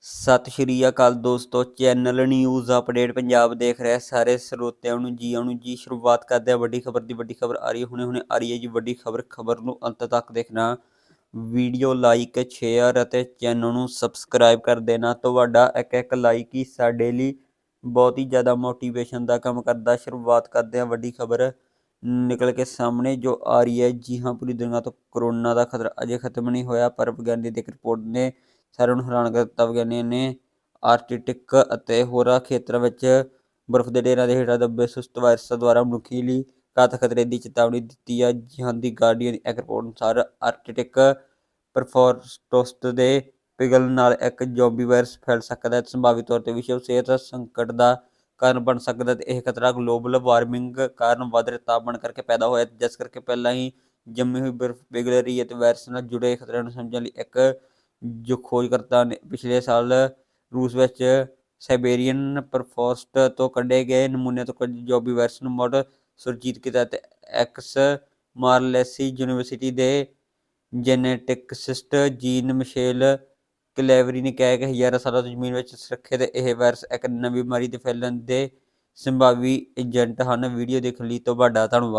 ਸਤਿ ਸ਼੍ਰੀ ਅਕਾਲ ਦੋਸਤੋ, channel news update Punjab ਦੇਖ ਰਹੇ ਸਾਰੇ ਸਰੋਤਿਆਂ ਨੂੰ ਜੀ ਆਉਣ ਜੀ, ਸ਼ੁਰੂਆਤ ਕਰਦੇ ਆ ਵੱਡੀ ਖਬਰ ਦੀ, ਵੱਡੀ ਖਬਰ ਆ ਰਹੀ ਹੁਣੇ ਹੁਣੇ ਆ ਰਹੀ ਹੈ ਜੀ ਵੱਡੀ ਖਬਰ ਖਬਰ ਨੂੰ ਅੰਤ ਤੱਕ ਦੇਖਣਾ। ਵੀਡੀਓ ਲਾਈਕ, ਸ਼ੇਅਰ ਅਤੇ ਚੈਨਲ ਨੂੰ ਸਬਸਕ੍ਰਾਈਬ ਕਰ ਦੇਣਾ। ਤੁਹਾਡਾ ਇੱਕ ਇੱਕ ਲਾਈਕ ਹੀ ਸਾਡੇ ਲਈ ਬਹੁਤ ਹੀ ਜ਼ਿਆਦਾ ਮੋਟੀਵੇਸ਼ਨ ਦਾ ਕੰਮ ਕਰਦਾ। ਸ਼ੁਰੂਆਤ ਕਰਦੇ ਆ ਵੱਡੀ ਖਬਰ ਨਿਕਲ ਕੇ ਸਾਹਮਣੇ ਜੋ ਆ ਰਹੀ ਹੈ। ਜੀ ਹਾਂ, ਪੂਰੀ ਦੁਨੀਆ ਤੋਂ ਕਰੋਨਾ ਦਾ ਖਤਰਾ ਅਜੇ ਖਤਮ ਨਹੀਂ ਹੋਇਆ, ਪਰ ਵਿਗਿਆਨੀ ਦੀ ਇੱਕ ਰਿਪੋਰਟ ਨੇ ਸਾਰਿਆਂ ਨੂੰ ਹੈਰਾਨ ਕਰ ਦਿੱਤਾ ਵਿਗਿਆਨੀਆਂ ਨੇ। ਆਰਕਟਿਕ ਅਤੇ ਹੋਰਾਂ ਖੇਤਰਾਂ ਵਿੱਚ ਬਰਫ਼ ਦੇ ਡੇਰਾਂ ਦੇ ਹੇਠਾਂ ਦੱਬੇ ਸੁਸਤ ਵਾਇਰਸਾਂ ਦੁਆਰਾ ਮਨੁੱਖੀ ਲਈ ਘਾਤਕ ਖਤਰੇ ਦੀ ਚੇਤਾਵਨੀ ਦਿੱਤੀ ਹੈ ਜੀ ਦੀ ਗਾਰਡੀਅਨ ਇੱਕ ਰਿਪੋਰਟ ਅਨੁਸਾਰ ਆਰਕਟਿਕ ਪਰਫੋਰਸਟੋਸਟ ਦੇ ਪਿਘਲਣ ਨਾਲ ਇੱਕ ਜ਼ੋਂਬੀ ਵਾਇਰਸ ਫੈਲ ਸਕਦਾ ਹੈ। ਸੰਭਾਵੀ ਤੌਰ ਤੇ ਵਿਸ਼ਵ ਸਿਹਤ ਸੰਕਟ ਦਾ ਕਾਰਨ ਬਣ ਸਕਦਾ ਹੈ ਤੇ ਇਹ ਖਤਰਾ ਗਲੋਬਲ ਵਾਰਮਿੰਗ ਕਾਰਨ ਵਧ ਰਹੇ ਤਾਪਮਾਨ ਕਰਕੇ ਪੈਦਾ ਹੋਇਆ ਜਿਸ ਕਰਕੇ ਪਹਿਲਾਂ ਹੀ ਜੰਮੀ ਹੋਈ ਬਰਫ਼ ਪਿਘਲ ਰਹੀ ਹੈ ਤੇ ਵਾਇਰਸ ਨਾਲ ਜੁੜੇ ਖਤਰਿਆਂ ਨੂੰ ਸਮਝਣ ਲਈ ਇੱਕ ਜੋ ਖੋਜਕਰਤਾ ਨੇ ਪਿਛਲੇ ਸਾਲ ਰੂਸ ਵਿੱਚ ਸਾਈਬੇਰੀਅਨ ਪਰਫੋਸਟ ਤੋਂ ਕੱਢੇ ਗਏ ਨਮੂਨੇ ਤੋਂ ਕੁਝ ਜੋਬੀ ਵਾਇਰਸ ਨੂੰ ਮੁੜ ਸੁਰਜੀਤ ਕੀਤਾ ਤੇ ਐਕਸ ਮਾਰਲੈਸੀ ਯੂਨੀਵਰਸਿਟੀ ਦੇ ਜੈਨੇਟਿਕਸਿਸਟ ਜੀਨ ਮਿਸ਼ੇਲ ਕਲੇਵਰੀ ਨੇ ਕਿਹਾ ਕਿ ਹਜ਼ਾਰਾਂ ਸਾਲਾਂ ਤੋਂ ਜ਼ਮੀਨ ਵਿੱਚ ਸੁਰੱਖਿਅਤ ਇਹ ਵਾਇਰਸ ਇੱਕ ਨਵੀਂ ਬਿਮਾਰੀ ਦੇ ਫੈਲਣ ਦੇ ਸੰਭਾਵੀ ਏਜੰਟ ਹਨ। ਵੀਡੀਓ ਦੇਖਣ ਲਈ ਤੁਹਾਡਾ ਧੰਨਵਾਦ।